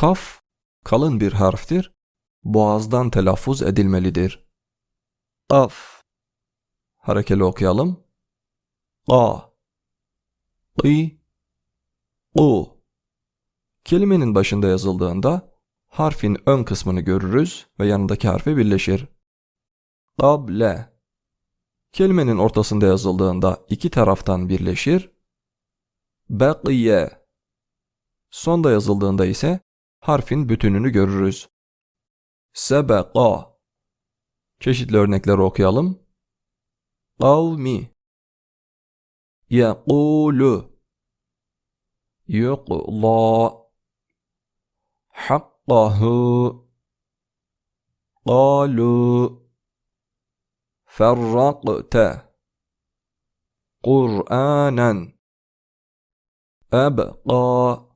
Kaf kalın bir harftir. Boğazdan telaffuz edilmelidir. Kaf. Harekeli okuyalım. Ka. Qi. Qu. Kelimenin başında yazıldığında harfin ön kısmını görürüz ve yanındaki harfi birleşir. Kable. Kelimenin ortasında yazıldığında iki taraftan birleşir. Beqiye. Sonda yazıldığında ise harfin bütününü görürüz. Sebeka Çeşitli örnekleri okuyalım. Kavmi Yekulu Yukla Hakkahu Kalu Ferrakte Kur'anen Ebqa.